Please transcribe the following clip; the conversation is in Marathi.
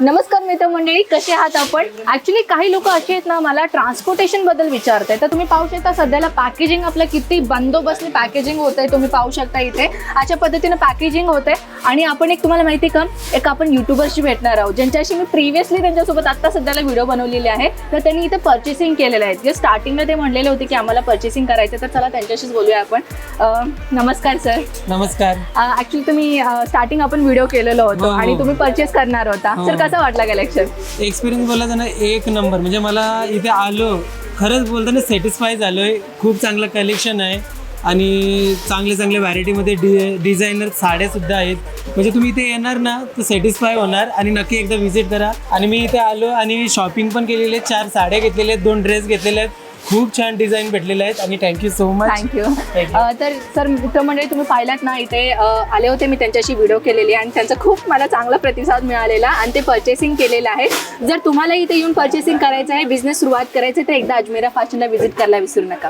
नमस्कार मित्रमंडळी कसे आहात आपण? ऍक्च्युली काही लोक असे आहेत ना मला ट्रान्सपोर्टेशनबद्दल विचारताय. तर तुम्ही पाहू शकता सध्याला पॅकेजिंग आपलं किती बंदोबस्त पॅकेजिंग होत आहे तुम्ही पाहू शकता इथे. अशा पद्धतीनं पॅकेजिंग होत आहे आणि आपण एक तुम्हाला माहिती का? एक आपण युट्यूबर्सशी भेटणार आहोत ज्यांच्याशी मी प्रिव्हियसली त्यांच्यासोबत आता सध्याला व्हिडिओ बनवलेले आहे तर त्यांनी इथे पर्चेसिंग केलेलं आहे. जे स्टार्टिंगला ते म्हणलेले होते की आम्हाला पर्चेसिंग करायचं तर चला त्यांच्याशीच बोलूया आपण. नमस्कार सर नमस्कार. ऍक्च्युली तुम्ही स्टार्टिंग आपण व्हिडिओ केलेलो होतो हो, हो. आणि तुम्ही परचेस करणार होता. हो. सर कसा वाटला कलेक्शन एक्सपिरियन्स बोलायचं ना एक नंबर म्हणजे मला इथे आलो खरंच बोलताना सॅटिस्फाय झालोय. खूप चांगलं कलेक्शन आहे. आणि चांगले चांगले व्हॅरायटीमध्ये डि डिझायनर साड्या सुद्धा आहेत. म्हणजे तुम्ही इथे येणार ना तर सॅटिस्फाय होणार आणि नक्की एकदा व्हिजिट करा. आणि मी इथे आलो आणि शॉपिंग पण केलेली आहे चार साड्या घेतलेल्या आहेत दोन ड्रेस घेतलेले आहेत. खूप छान डिझाईन भेटलेले आहेत आणि thank you so much thank you. तर सर मित्रमंडळी तुम्ही पाहिलात ना इथे आले होते मी त्यांच्याशी व्हिडिओ केलेली आणि त्यांचा खूप मला चांगला प्रतिसाद मिळालेला आणि ते पर्चेसिंग केलेलं आहे. जर तुम्हाला इथे येऊन पर्चेसिंग करायचं आहे बिझनेस सुरुवात करायची आहे तर एकदा अजमेरा फॅशनला व्हिजिट करायला विसरू नका.